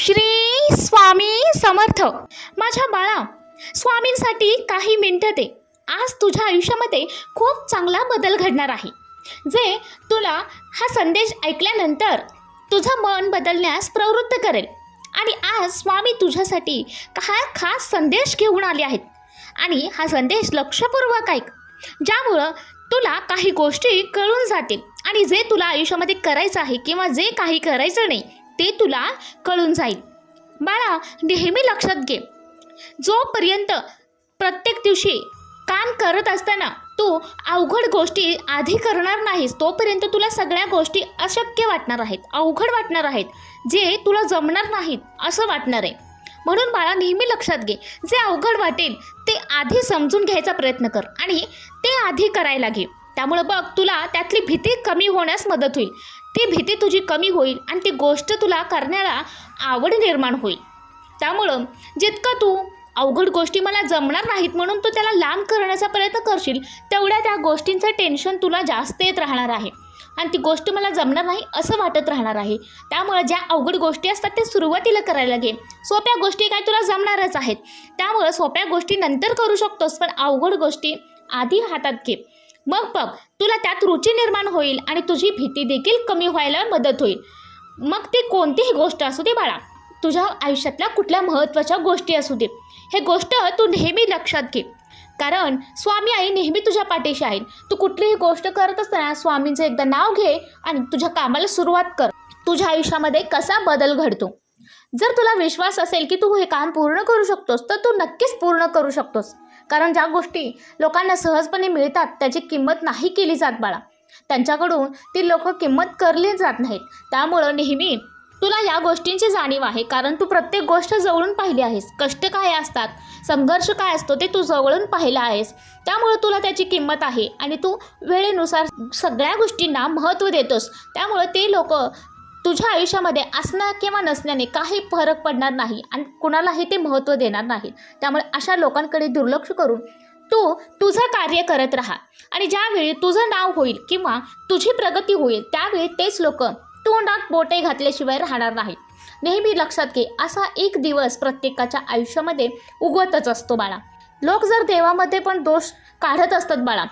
श्री स्वामी समर्थ. माझ्या बाळा स्वामींसाठी काही मिनटं दे. आज तुझ्या आयुष्यामध्ये खूप चांगला बदल घडणार आहे. जे तुला हा संदेश ऐकल्यानंतर तुझं मन बदलण्यास प्रवृत्त करेल. आणि आज स्वामी तुझ्यासाठी हा खास संदेश घेऊन आले आहेत. आणि हा संदेश लक्षपूर्वक ऐक. ज्यामुळं तुला काही गोष्टी कळून जातील. आणि जे तुला आयुष्यामध्ये करायचं आहे किंवा जे काही करायचं नाही ते तुला कळून जाईल. बाळा नेहमी लक्षात घे. जोपर्यंत प्रत्येक दिवशी काम करत असताना तू अवघड गोष्टी आधी करणार नाहीस तोपर्यंत तुला सगळ्या गोष्टी अशक्य वाटणार आहेत अवघड वाटणार आहेत जे तुला जमणार नाहीत असं वाटणार आहे. म्हणून बाळा नेहमी लक्षात घे. जे अवघड वाटेल ते आधी समजून घ्यायचा प्रयत्न कर आणि ते आधी करायला घे. त्यामुळं बघ तुला त्यातली भीती कमी होण्यास मदत होईल. ती भीती तुझी कमी होईल आणि ती गोष्ट तुला करण्याला आवड निर्माण होईल. त्यामुळं जितकं तू अवघड गोष्टी मला जमणार नाहीत म्हणून तू त्याला लांब करण्याचा प्रयत्न करशील तेवढ्या त्या गोष्टींचं टेन्शन तुला जास्त येत राहणार आहे. आणि ती गोष्ट मला जमणार नाही असं वाटत राहणार आहे. त्यामुळं ज्या अवघड गोष्टी असतात ते सुरुवातीला करायला घे. सोप्या गोष्टी काय तुला जमणारच आहेत. त्यामुळं सोप्या गोष्टी नंतर करू शकतोस पण अवघड गोष्टी आधी हातात घे. मग बघ तुला त्यात रुची निर्माण होईल आणि तुझी भीती देखील कमी व्हायला मदत होईल. मग ती कोणतीही गोष्ट असू दे बाळा. तुझ्या आयुष्यातल्या कुठल्या महत्त्वाच्या गोष्टी असू दे. हे गोष्ट तू नेहमी लक्षात घे. कारण स्वामी आई नेहमी तुझ्या पाठीशी आहे तू कुठलीही गोष्ट करत असताना स्वामींचं एकदा नाव घे आणि तुझ्या कामाला सुरुवात कर. तुझ्या आयुष्यामध्ये कसा बदल घडतो? जर तुला विश्वास असेल की तू हे काम पूर्ण करू शकतोस तर तू नक्कीच पूर्ण करू शकतोस. कारण ज्या गोष्टी लोकांना सहजपणे मिळतात त्याची किंमत नाही केली जात बाळा. त्यांच्याकडून ती लोक किंमत करली जात नाहीत. त्यामुळं नेहमी तुला या गोष्टींची जाणीव आहे कारण तू प्रत्येक गोष्ट जवळून पाहिली आहेस. कष्ट काय असतात संघर्ष काय असतो ते तू जवळून पाहिला आहेस. त्यामुळे तुला त्याची किंमत आहे आणि तू वेळेनुसार सगळ्या गोष्टींना महत्त्व देतोस. त्यामुळे ते लोक तुझ्या आयुष्यामध्ये असणं किंवा नसण्याने काही फरक पडणार नाही आणि कुणालाही ते महत्त्व देणार नाही. त्यामुळे अशा लोकांकडे दुर्लक्ष करून तू तुझं कार्य करत राहा. आणि ज्यावेळी तुझं नाव होईल किंवा तुझी प्रगती होईल त्यावेळी तेच लोक तोंडात बोटे घातल्याशिवाय राहणार नाहीत. नेहमी लक्षात घे असा एक दिवस प्रत्येकाच्या आयुष्यामध्ये उगवतच असतो बाळा. लोक जर देवामध्ये पण दोष काढत असतात बाळा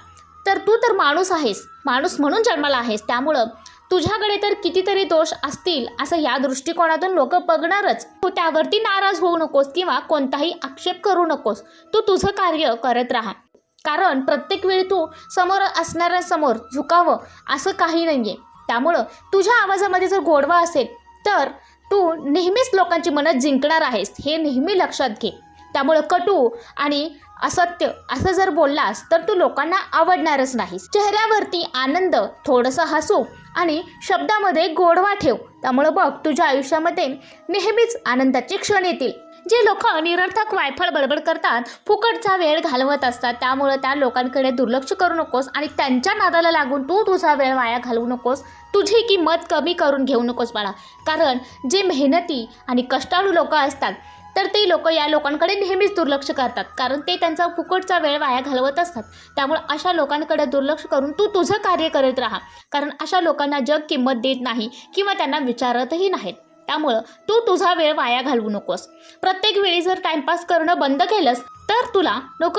तर तू तर माणूस आहेस. माणूस म्हणून जन्माला आहेस. त्यामुळं तुझ्याकडे तर कितीतरी दोष असतील असं या दृष्टिकोनातून लोक बघणारच. तू त्यावरती नाराज होऊ नकोस किंवा कोणताही आक्षेप करू नकोस. तू तुझं कार्य करत राहा. कारण प्रत्येक वेळी तू समोर असणाऱ्यासमोर झुकावं असं काही नाही आहे त्यामुळं तुझ्या आवाजामध्ये जर गोडवा असेल तर तू नेहमीच लोकांची मनं जिंकणार आहेस हे नेहमी लक्षात घे. त्यामुळं कटू आणि असत्य असं जर बोललास तर तू लोकांना आवडणारच नाहीस. चेहऱ्यावरती आनंद थोडंसं हसू आणि शब्दामध्ये गोडवा ठेव. त्यामुळं बघ तुझ्या आयुष्यामध्ये नेहमीच आनंदाचे क्षण येतील. जे लोक निरर्थक वायफळ बडबड करतात फुकटचा वेळ घालवत असतात त्यामुळं त्या लोकांकडे दुर्लक्ष करू नकोस आणि त्यांच्या नादाला लागून तू तुझा वेळ वाया घालवू नकोस. तुझी किंमत कमी करून घेऊ नकोस बाळा. कारण जे मेहनती आणि कष्टाळू लोक असतात तर ते लोक या लोकांकडे नेहमीच दुर्लक्ष करतात कारण ते त्यांचा फुकटचा वेळ वाया घालवत असतात. त्यामुळे अशा लोकांकडे दुर्लक्ष करून तू तुझं कार्य करत राहा कारण अशा लोकांना जग किंमत देत नाही किंवा त्यांना विचारतही नाहीत. त्यामुळं तू तुझा वेळ वाया घालवू नकोस. प्रत्येक वेळी जर टाइमपास करणं बंद केलंस तर तुला लोक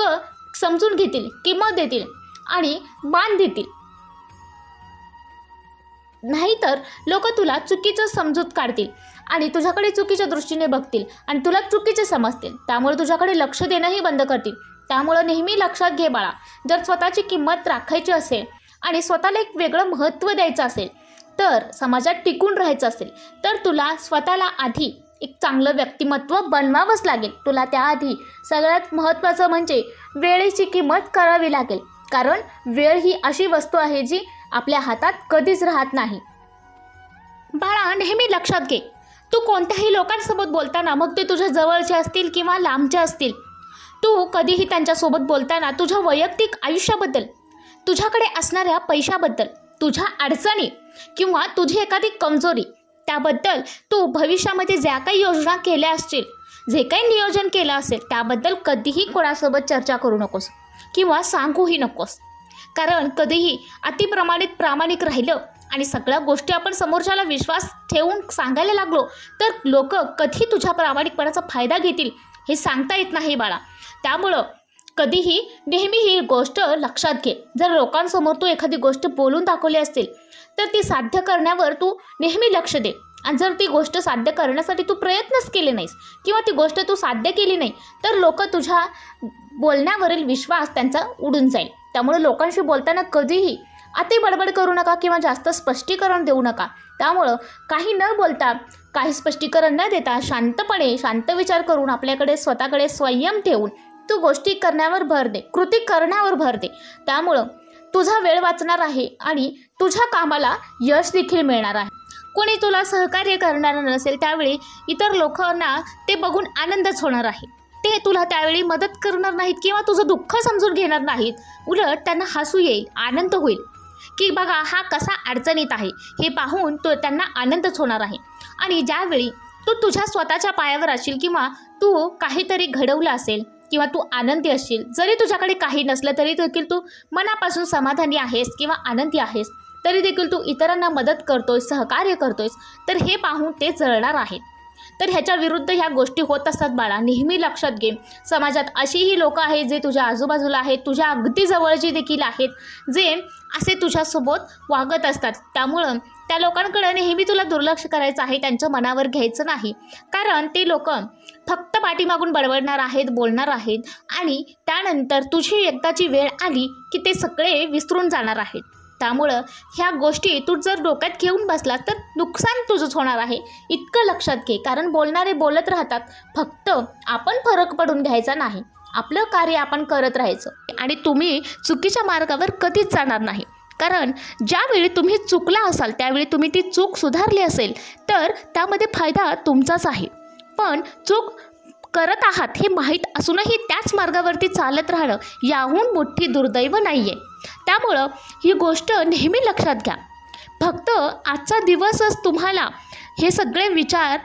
समजून घेतील किंमत देतील आणि मान देतील. नाहीतर लोक तुला चुकीचं समजूत काढतील आणि तुझ्याकडे चुकीच्या दृष्टीने बघतील आणि तुला चुकीचे समजतील. त्यामुळे तुझ्याकडे लक्ष देणंही बंद करतील. त्यामुळं नेहमी लक्षात घे बाळा जर स्वतःची किंमत राखायची असेल आणि स्वतःला एक वेगळं महत्त्व द्यायचं असेल तर समाजात टिकून राहायचं असेल तर तुला स्वतःला आधी एक चांगलं व्यक्तिमत्व बनवावंच लागेल. तुला त्याआधी सगळ्यात महत्त्वाचं म्हणजे वेळेची किंमत करावी लागेल. कारण वेळ ही अशी वस्तू आहे जी आपल्या हातात कधीच राहत नाही. बाळा नेहमी लक्षात घे. तू कोणत्याही लोकांसोबत बोलताना मग ते तुझ्या जवळचे असतील किंवा लांबचे असतील. तू कधीही त्यांच्यासोबत बोलताना तुझ्या वैयक्तिक आयुष्याबद्दल तुझ्याकडे असणाऱ्या पैशाबद्दल तुझ्या अडचणी किंवा तुझी एखादी कमजोरी त्याबद्दल तू भविष्यामध्ये ज्या काही योजना केल्या असतील जे काही नियोजन केलं असेल त्याबद्दल कधीही कोणासोबत चर्चा करू नकोस किंवा सांगूही नकोस. कारण कधीही अतिप्रमाणित प्रामाणिक राहिलं आणि सगळ्या गोष्टी आपण समोरच्याला विश्वास ठेवून सांगायला लागलो तर लोक कधी तुझ्या प्रामाणिकपणाचा फायदा घेतील हे सांगता येत नाही बाळा. त्यामुळं कधीही नेहमी ही गोष्ट लक्षात घे. जर लोकांसमोर तू एखादी गोष्ट बोलून दाखवली असेल तर ती साध्य करण्यावर तू नेहमी लक्ष दे. आणि जर ती गोष्ट साध्य करण्यासाठी तू प्रयत्नच केले नाहीस किंवा ती गोष्ट तू साध्य केली नाही तर लोक तुझ्या बोलण्यावरील विश्वास त्यांचा उडून जाईल. त्यामुळे लोकांशी बोलताना कधीही अति बडबड करू नका किंवा जास्त स्पष्टीकरण देऊ नका. त्यामुळं काही न बोलता काही स्पष्टीकरण न देता शांतपणे शांत विचार करून आपल्याकडे स्वतःकडे संयम ठेवून तू गोष्टी करण्यावर भर दे कृती करण्यावर भर दे. त्यामुळं तुझा वेळ वाचणार आहे आणि तुझ्या कामाला यश देखील मिळणार आहे. कोणी तुला सहकार्य करणार नसेल त्यावेळी इतर लोकांना ते बघून आनंदच होणार आहे. ते तुला त्यावेळी मदत करणार नाहीत किंवा तुझं दुःख समजून घेणार नाहीत. उलट त्यांना हसू येईल आनंद होईल. की बघा हा कसा अडचणीत आहे हे पाहून तो त्यांना आनंदच होणार आहे. आणि ज्यावेळी तू तुझ्या स्वतःच्या पायावर असशील किंवा तू काहीतरी घडवलं असेल किंवा तू आनंदी असशील जरी तुझ्याकडे काही नसलं तरी देखील तू मनापासून समाधानी आहेस किंवा आनंदी आहेस तरी देखील तू इतरांना मदत करतोयस सहकार्य करतोयस तर हे पाहून ते जळणार आहेत. तर ह्याच्या विरुद्ध ह्या गोष्टी होत असतात बाळा. नेहमी लक्षात घे. समाजात अशीही लोकं आहेत जे तुझ्या आजूबाजूला आहेत तुझ्या अगदी जवळची देखील आहेत जे असे तुझ्यासोबत वागत असतात. त्यामुळं त्या लोकांकडे नेहमी तुला दुर्लक्ष करायचं आहे त्यांच्या मनावर घ्यायचं नाही. कारण ते लोक फक्त पाठीमागून बडबडणार आहेत बोलणार आहेत आणि त्यानंतर तुझी एकदाची वेळ आली की ते सगळे विसरून जाणार आहेत. त्यामुळं ह्या गोष्टी तू जर डोक्यात घेऊन बसला तर नुकसान तुझंच होणार आहे. इतकं लक्षात घे कारण बोलणारे बोलत राहतात. फक्त आपण फरक पडून घ्यायचा नाही. आपलं कार्य आपण करत राहायचं. आणि तुम्ही चुकीच्या मार्गावर कधीच जाणार नाही. कारण ज्यावेळी तुम्ही चुकला असाल त्यावेळी तुम्ही ती चूक सुधारली असेल तर त्यामध्ये फायदा तुमचाच आहे. पण चूक करत आहात हे माहीत असूनही त्याच मार्गावरती चालत राहणं याहून मोठी दुर्दैव नाही आहे त्यामुळं ही गोष्ट नेहमी लक्षात घ्या. फक्त आजचा दिवसच तुम्हाला हे सगळे विचार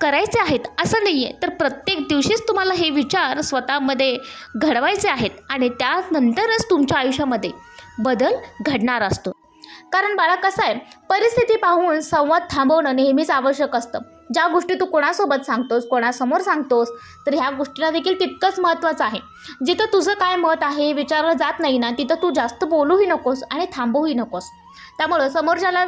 करायचे आहेत असं नाही आहे तर प्रत्येक दिवशीच तुम्हाला हे विचार स्वतःमध्ये घडवायचे आहेत आणि त्यानंतरच तुमच्या आयुष्यामध्ये बदल घडणार असतो. कारण बाळा कसं आहे परिस्थिती पाहून संवाद थांबवणं नेहमीच आवश्यक असतं. ज्या गोष्टी तू कोणासोबत सांगतोस कोणासमोर सांगतोस तर ह्या गोष्टीला देखील तितकंच महत्त्वाचं आहे. जिथं तुझं काय मत आहे विचारलं जात नाही ना तिथं तू जास्त बोलूही नकोस आणि थांबूही नकोस. त्यामुळं समोरच्याला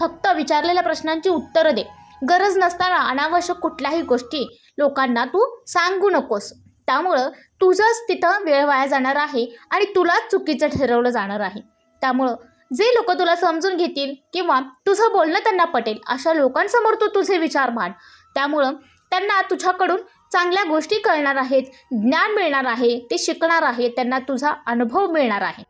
फक्त विचारलेल्या प्रश्नांची उत्तरं दे. गरज नसताना अनावश्यक कुठल्याही गोष्टी लोकांना तू सांगू नकोस. त्यामुळं तुझंच तिथं वेळ वाया जाणार आहे आणि तुलाच चुकीचं ठरवलं जाणार आहे. त्यामुळं जे लोक तुला समजून घेतील किंवा तुझं बोलणं त्यांना पटेल अशा लोकांसमोर तू तुझे विचार मांड. त्यामुळं त्यांना तुझ्याकडून चांगल्या गोष्टी कळणार आहेत ज्ञान मिळणार आहे ते शिकणार आहे त्यांना तुझा अनुभव मिळणार आहे.